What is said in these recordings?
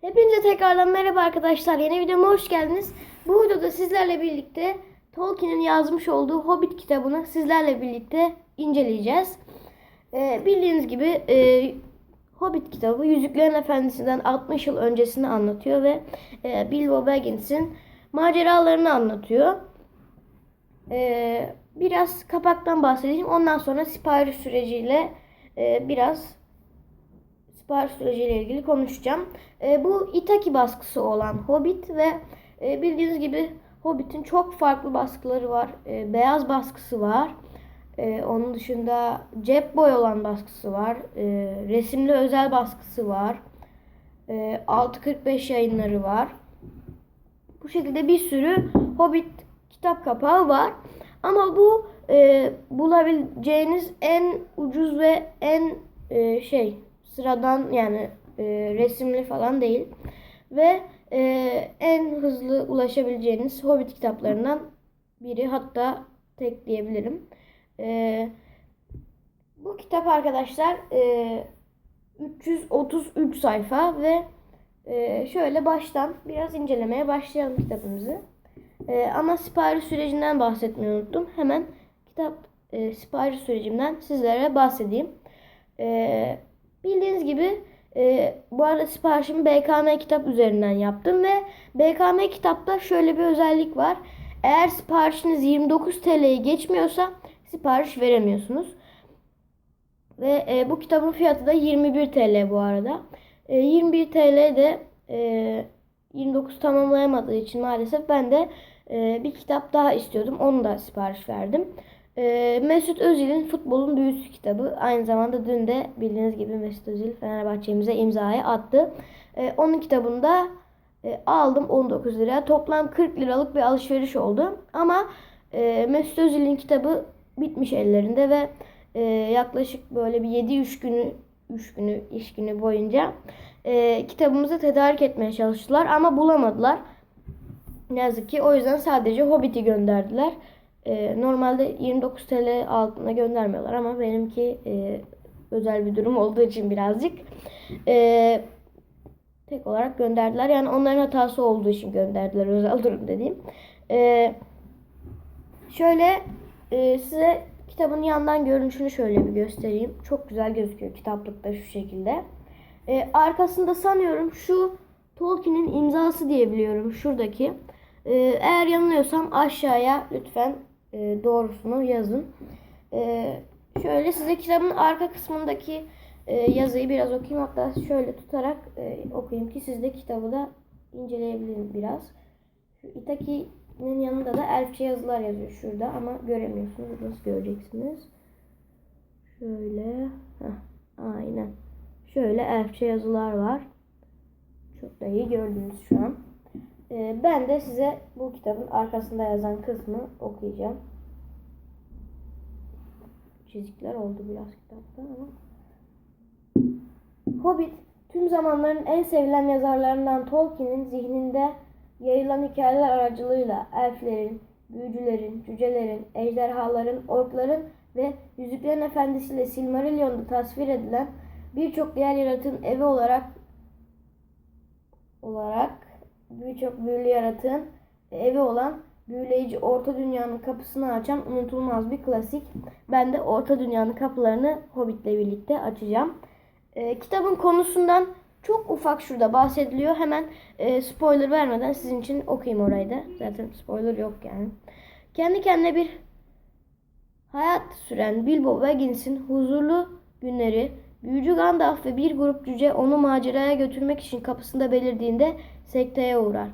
Hepinize tekrardan merhaba arkadaşlar. Yeni videoma hoş geldiniz. Bu videoda sizlerle birlikte Tolkien'in yazmış olduğu Hobbit kitabını sizlerle birlikte inceleyeceğiz. Ee, bildiğiniz gibi e, Hobbit kitabı Yüzüklerin Efendisi'nden 60 yıl öncesini anlatıyor ve e, Bilbo Baggins'in maceralarını anlatıyor. Ee, biraz kapaktan bahsedeyim. Ondan sonra sipariş süreciyle e, biraz sipariş süreciyle ilgili konuşacağım. E, bu Itaki baskısı olan Hobbit ve e, bildiğiniz gibi Hobbit'in çok farklı baskıları var. E, beyaz baskısı var. E, onun dışında cep boy olan baskısı var. E, resimli özel baskısı var. E, 645 yayınları var. Bu şekilde bir sürü Hobbit kitap kapağı var. Ama bu e, bulabileceğiniz en ucuz ve en e, şey sıradan yani e, resimli falan değil. Ve e, en hızlı ulaşabileceğiniz Hobbit kitaplarından biri hatta tek diyebilirim. E, bu kitap arkadaşlar e, 333 sayfa ve e, şöyle baştan biraz incelemeye başlayalım kitabımızı. E, ama sipariş sürecinden bahsetmeyi unuttum. Hemen kitap e, sipariş sürecimden sizlere bahsedeyim. E, bildiğiniz gibi e, bu arada siparişimi BKM kitap üzerinden yaptım ve BKM kitapta şöyle bir özellik var. Eğer siparişiniz 29 TL'yi geçmiyorsa sipariş veremiyorsunuz. Ve e, bu kitabın fiyatı da 21 TL bu arada. E, 21 TL de e, 29 tamamlayamadığı için maalesef ben de e, bir kitap daha istiyordum. Onu da sipariş verdim. E, Mesut Özil'in Futbolun Büyüsü kitabı. Aynı zamanda dün de bildiğiniz gibi Mesut Özil Fenerbahçe'mize imzayı attı. E, onun kitabını da e, aldım 19 liraya. Toplam 40 liralık bir alışveriş oldu. Ama e, Mesut Özil'in kitabı bitmiş ellerinde ve e, yaklaşık böyle bir 7-3 günü 3 günü iş günü boyunca e, kitabımızı tedarik etmeye çalıştılar ama bulamadılar. Ne yazık ki o yüzden sadece Hobbit'i gönderdiler. E, normalde 29 TL altına göndermiyorlar ama benimki e, özel bir durum olduğu için birazcık e, tek olarak gönderdiler. Yani onların hatası olduğu için gönderdiler özel durum dediğim. E, şöyle e, size kitabın yandan görünüşünü şöyle bir göstereyim. Çok güzel gözüküyor kitaplıkta şu şekilde. E, arkasında sanıyorum şu Tolkien'in imzası diye biliyorum şuradaki. E, eğer yanılıyorsam aşağıya lütfen e, doğrusunu yazın. E, şöyle size kitabın arka kısmındaki e, yazıyı biraz okuyayım. Hatta şöyle tutarak e, okuyayım ki siz de kitabı da inceleyebilin biraz. Itaki'nin yanında da elfçe yazılar yazıyor şurada ama göremiyorsunuz. Nasıl göreceksiniz? Şöyle. Heh, aynen. Şöyle elfçe yazılar var. Çok da iyi gördünüz şu an. Ee, ben de size bu kitabın arkasında yazan kısmı okuyacağım. Çizikler oldu biraz kitapta ama. Hobbit tüm zamanların en sevilen yazarlarından Tolkien'in zihninde yayılan hikayeler aracılığıyla elflerin, büyücülerin, cücelerin, ejderhaların, orkların ve Yüzüklerin Efendisi ile Silmarillion'da tasvir edilen birçok diğer yaratığın evi olarak olarak birçok büyülü yaratığın evi olan büyüleyici Orta Dünya'nın kapısını açan unutulmaz bir klasik. Ben de Orta Dünya'nın kapılarını Hobbit'le birlikte açacağım. Ee, kitabın konusundan çok ufak şurada bahsediliyor. Hemen e, spoiler vermeden sizin için okuyayım orayı da. Zaten spoiler yok yani. Kendi kendine bir hayat süren Bilbo Baggins'in huzurlu günleri Büyücü Gandalf ve bir grup cüce onu maceraya götürmek için kapısında belirdiğinde sekteye uğrar.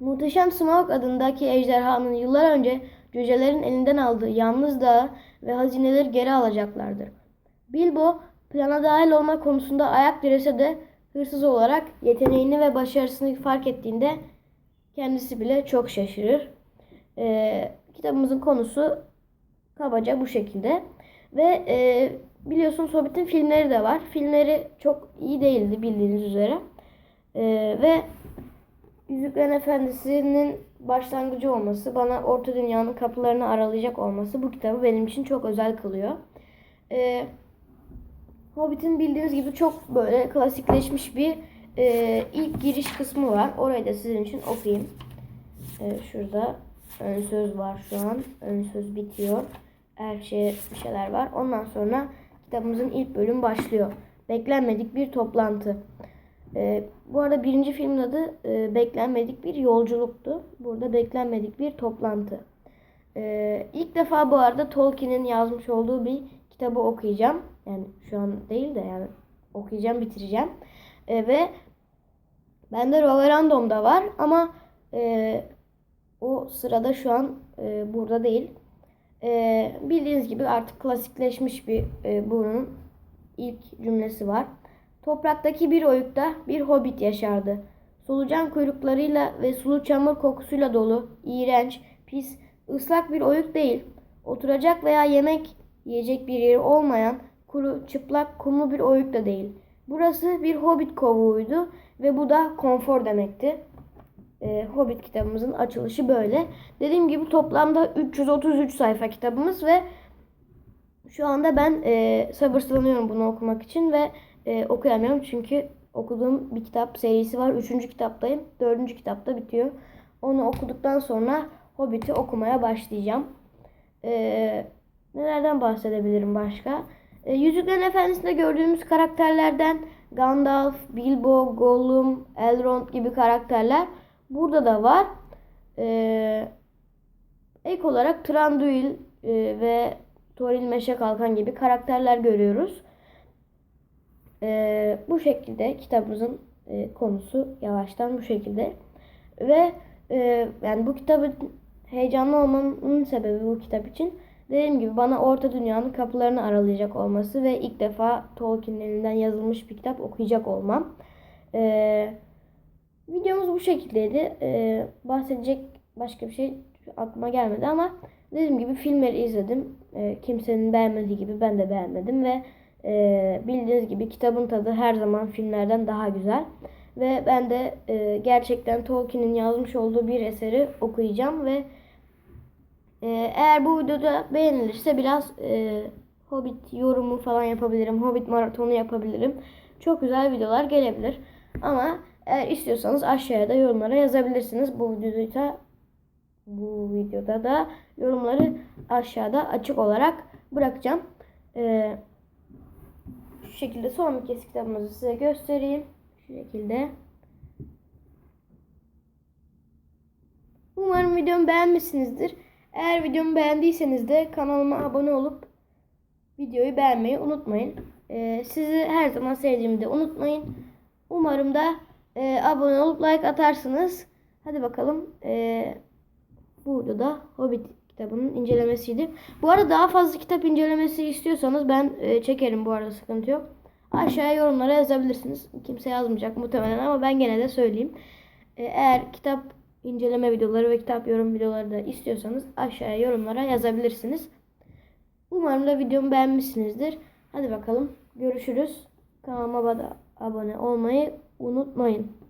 Muhteşem Smaug adındaki ejderhanın yıllar önce cücelerin elinden aldığı yalnız dağı ve hazineleri geri alacaklardır. Bilbo plana dahil olma konusunda ayak direse de hırsız olarak yeteneğini ve başarısını fark ettiğinde kendisi bile çok şaşırır. Ee, kitabımızın konusu kabaca bu şekilde. Ve e, biliyorsunuz Hobbit'in filmleri de var. Filmleri çok iyi değildi bildiğiniz üzere. E, ve Yüzüklerin Efendisi'nin başlangıcı olması, bana Orta Dünya'nın kapılarını aralayacak olması bu kitabı benim için çok özel kılıyor. E, Hobbit'in bildiğiniz gibi çok böyle klasikleşmiş bir e, ilk giriş kısmı var. Orayı da sizin için okuyayım. E, şurada ön söz var şu an. Ön söz bitiyor. Her şey bir şeyler var. Ondan sonra kitabımızın ilk bölüm başlıyor. Beklenmedik bir toplantı. E, bu arada birinci filmin adı e, Beklenmedik bir yolculuktu. Burada beklenmedik bir toplantı. E, ilk defa bu arada Tolkien'in yazmış olduğu bir kitabı okuyacağım. Yani şu an değil de yani okuyacağım, bitireceğim. E, ve bende Roverandom'da var ama e, o sırada şu an e, burada değil. E, bildiğiniz gibi artık klasikleşmiş bir e, bunun ilk cümlesi var. Topraktaki bir oyukta bir hobbit yaşardı. Solucan kuyruklarıyla ve sulu çamur kokusuyla dolu, iğrenç, pis, ıslak bir oyuk değil. Oturacak veya yemek yiyecek bir yeri olmayan, kuru, çıplak, kumlu bir oyuk da değil. Burası bir hobbit kovuğuydu ve bu da konfor demekti. Ee, Hobbit kitabımızın açılışı böyle. Dediğim gibi toplamda 333 sayfa kitabımız ve şu anda ben e, sabırsızlanıyorum bunu okumak için ve e, okuyamıyorum çünkü okuduğum bir kitap serisi var. Üçüncü kitaptayım. Dördüncü kitapta bitiyor. Onu okuduktan sonra Hobbit'i okumaya başlayacağım. E, nelerden bahsedebilirim başka? E, Yüzüklerin Efendisi'nde gördüğümüz karakterlerden Gandalf, Bilbo, Gollum, Elrond gibi karakterler burada da var. E, ek olarak Thranduil e, ve Thorin Meşe Kalkan gibi karakterler görüyoruz. E, bu şekilde kitabımızın e, konusu yavaştan bu şekilde. Ve e, yani bu kitabın heyecanlı olmamın sebebi bu kitap için dediğim gibi bana Orta Dünya'nın kapılarını aralayacak olması ve ilk defa Tolkien'in elinden yazılmış bir kitap okuyacak olmam. E, videomuz bu şekildeydi. E, bahsedecek başka bir şey aklıma gelmedi ama dediğim gibi filmleri izledim. E, kimsenin beğenmediği gibi ben de beğenmedim ve e, bildiğiniz gibi kitabın tadı her zaman filmlerden daha güzel. Ve ben de e, gerçekten Tolkien'in yazmış olduğu bir eseri okuyacağım ve e, eğer bu videoda beğenilirse biraz e, Hobbit yorumu falan yapabilirim. Hobbit maratonu yapabilirim. Çok güzel videolar gelebilir. Ama eğer istiyorsanız aşağıya da yorumlara yazabilirsiniz. Bu videoda da bu videoda da yorumları aşağıda açık olarak bırakacağım. Ee, şu şekilde son bir kez kitabımızı size göstereyim. Şu şekilde. Umarım videomu beğenmişsinizdir. Eğer videomu beğendiyseniz de kanalıma abone olup videoyu beğenmeyi unutmayın. Ee, sizi her zaman sevdiğimi de unutmayın. Umarım da e, abone olup like atarsınız. Hadi bakalım. Ee, bu videoda Hobbit kitabının incelemesiydi. Bu arada daha fazla kitap incelemesi istiyorsanız ben e, çekerim bu arada sıkıntı yok. Aşağıya yorumlara yazabilirsiniz. Kimse yazmayacak muhtemelen ama ben gene de söyleyeyim. E, eğer kitap inceleme videoları ve kitap yorum videoları da istiyorsanız aşağıya yorumlara yazabilirsiniz. Umarım da videomu beğenmişsinizdir. Hadi bakalım görüşürüz. Kanalıma da abone olmayı unutmayın.